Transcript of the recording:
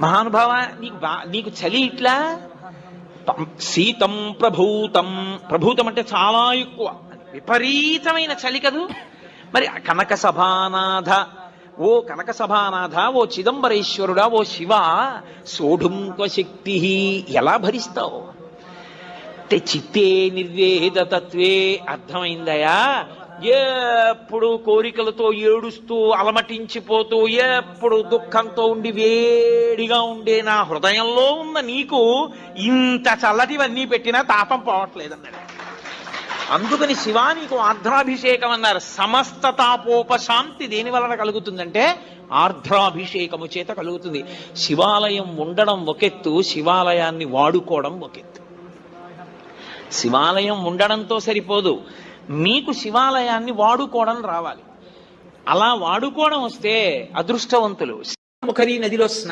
మహానుభావ నీకు బా నీకు చలి ఇట్లా? తం- శీతం ప్రభూతం. ప్రభూతం అంటే చాలా ఎక్కువ. విపరీతమైన చలి కదూ? మరి కనక సభానాథ ఓ కనక సభానాథ ఓ చిదంబరేశ్వరుడా ఓ శివ సోఢుంక శక్తి ఎలా భరిస్తావు? అంటే చిత్తే నిర్వేద తత్వే అర్థమైందయా? ఎప్పుడు కోరికలతో ఏడుస్తూ అలమటించిపోతూ ఎప్పుడు దుఃఖంతో ఉండి వేడిగా ఉండే నా హృదయంలో ఉన్న నీకు ఇంత చల్లటివన్నీ పెట్టినా తాపం పోవట్లేదన్నాడు. అందుకని శివా నీకు ఆర్ద్రాభిషేకం అన్నారు సమస్త తాపోపశాంతి దేని వలన కలుగుతుందంటే ఆర్ద్రాభిషేకము చేత కలుగుతుంది. శివాలయం ఉండడం ఒకెత్తు శివాలయాన్ని వాడుకోవడం ఒకెత్తు. శివాలయం ఉండడంతో సరిపోదు. మీకు శివాలయాన్ని వాడుకోవడం రావాలి. అలా వాడుకోవడం వస్తే అదృష్టవంతులు. ముఖరి నదిలో